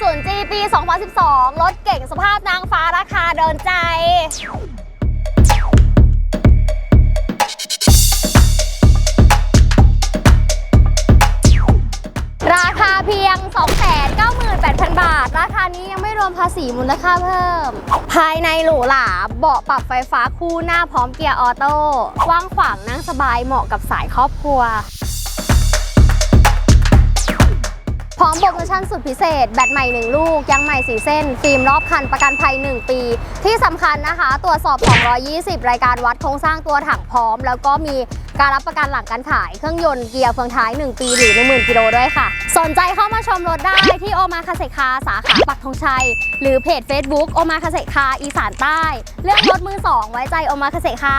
2.0 G ปี 2012 รถเก่งสภาพนางฟ้าราคาเดินใจราคาเพียง 298,000 บาท ราคานี้ยังไม่รวมภาษีมูลค่าเพิ่ม ภายในหรูหราเบาะปรับไฟฟ้าคู่หน้าพร้อมเกียร์ออโต้กว้างขวางนั่งสบายเหมาะกับสายครอบครัว โปรโมชั่นสุดพิเศษ แบตใหม่ 1 ลูกยังใหม่ 4 เส้น ฟิล์มรอบคันประกันภัย 1 ปี ที่สำคัญนะคะ ตรวจสอบ 220 รายการวัดโครงสร้างตัวถังพร้อม แล้วก็มีการรับประกันหลังการขาย เครื่องยนต์เกียร์เฟืองท้าย 1 ปีหรือ 10,000กิโลด้วยค่ะ สนใจเข้ามาชมรถได้ที่โอมาคาเซคาสาขาปักธงชัย หรือเพจ Facebook โอมาคาเซคาอีสานใต้ เรื่องรถมือสองไว้ใจโอมาคาเซคา